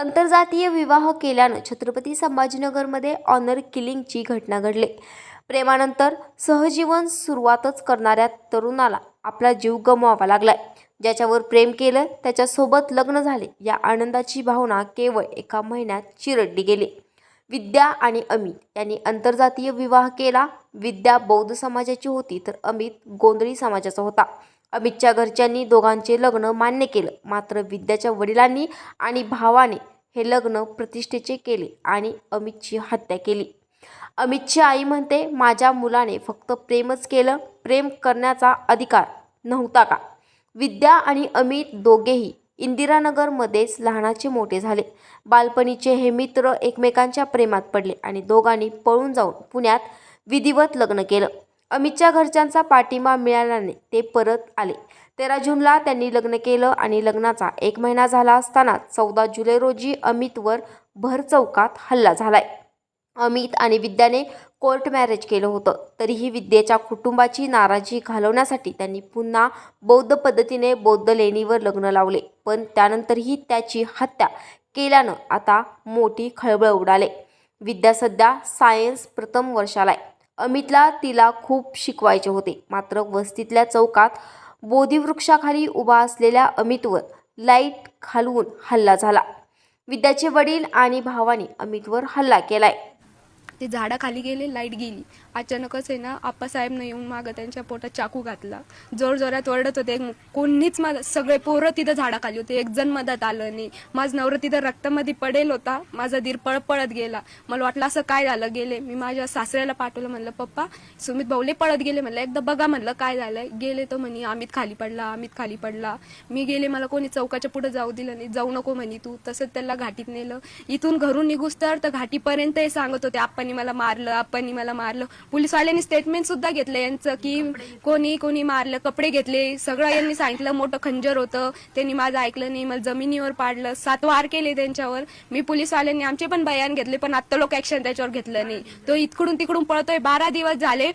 आंतरजातीय विवाह केल्यानं छत्रपती संभाजीनगरमध्ये ऑनर किलिंगची घटना घडली. प्रेमानंतर सहजीवन सुरुवातच करणाऱ्या तरुणाला आपला जीव गमवावा लागलाय. ज्याच्यावर प्रेम केलं त्याच्यासोबत लग्न झाले या आनंदाची भावना केवळ एका महिन्यात चिरडली गेली. विद्या आणि अमित यांनी आंतरजातीय विवाह केला. विद्या बौद्ध समाजाची होती तर अमित गोंधळी समाजाचा होता. अमितच्या घरच्यांनी दोघांचे लग्न मान्य केलं. मात्र विद्याच्या वडिलांनी आणि भावाने हे लग्न प्रतिष्ठेचे केले आणि अमितची हत्या केली. अमितची आई म्हणते माझ्या मुलाने फक्त प्रेमच केलं. प्रेम करण्याचा अधिकार नव्हता का? विद्या आणि अमित दोघेही इंदिरानगरमध्येच लहानाचे मोठे झाले. बालपणीचे हे मित्र एकमेकांच्या प्रेमात पडले आणि दोघांनी पळून जाऊन पुण्यात विधिवत लग्न केलं. अमितच्या घरच्यांचा पाठिंबा मिळाल्याने ते परत आले. तेरा जूनला त्यांनी लग्न केलं आणि लग्नाचा एक महिना झाला असताना चौदा जुलै रोजी अमितवर भर चौकात हल्ला झालाय. अमित आणि विद्याने कोर्ट मॅरेज केलं होतं. तरीही विद्येच्या कुटुंबाची नाराजी घालवण्यासाठी त्यांनी पुन्हा बौद्ध पद्धतीने बौद्ध लेणीवर लग्न लावले. पण त्यानंतरही त्याची हत्या केल्यानं आता मोठी खळबळ उडाले. विद्या सध्या सायन्स प्रथम वर्षाला आहे. अमितला तिला खूप शिकवायचे होते. मात्र वस्तीतल्या चौकात बोधीवृक्षाखाली उभा असलेल्या अमितवर लाइट घालवून हल्ला झाला. विद्याचे वडील आणि भावाने अमितवर हल्ला केलाय. ते झाडाखाली गेले लाइट गेली. अचानकच आहे ना आप्पासाहेबनं येऊन मागं त्यांच्या पोटात चाकू घातला. जोर जोरात ओरडत होते. एक कोणीच माझं सगळे पोरं तिथं झाडाखाली होते. एक जण मदत आलं नाही. माझं नवरं तिथं रक्तामध्ये पडेल होता. माझा धीर पळत पळत गेला. मला वाटलं असं काय झालं? गेले. मी माझ्या सासऱ्याला पाठवलं. म्हणलं पप्पा सुमित भाऊले पळत गेले. म्हणलं एकदा बघा. म्हणलं काय झालंय? गेले तो म्हणे अमित खाली पडला अमित खाली पडला. मी गेले. मला कोणी चौकाच्या पुढे जाऊ दिलं नाही. जाऊ नको म्हणे तू. तसंच त्याला घाटीत नेलं. इथून घरून निघूस तर तर घाटीपर्यंत हे सांगत होते कोणी मला मारलं आपण मला मारलं. पोलीसवाल्यांनी स्टेटमेंट सुद्धा घेतलं यांचं की कोणी कोणी मारलं कपडे घेतले. सगळं यांनी सांगितलं. मोठं खंजर होतं. त्यांनी माझं ऐकलं नाही. मला जमिनीवर पाडलं. सात वार केले त्यांच्यावर. मी पोलीसवाल्यांनी आमचे पण बयान घेतले पण आत्ता लोक ऍक्शन त्याच्यावर घेतलं नाही. तो इकडून तिकडून पळतोय. बारा दिवस झाले.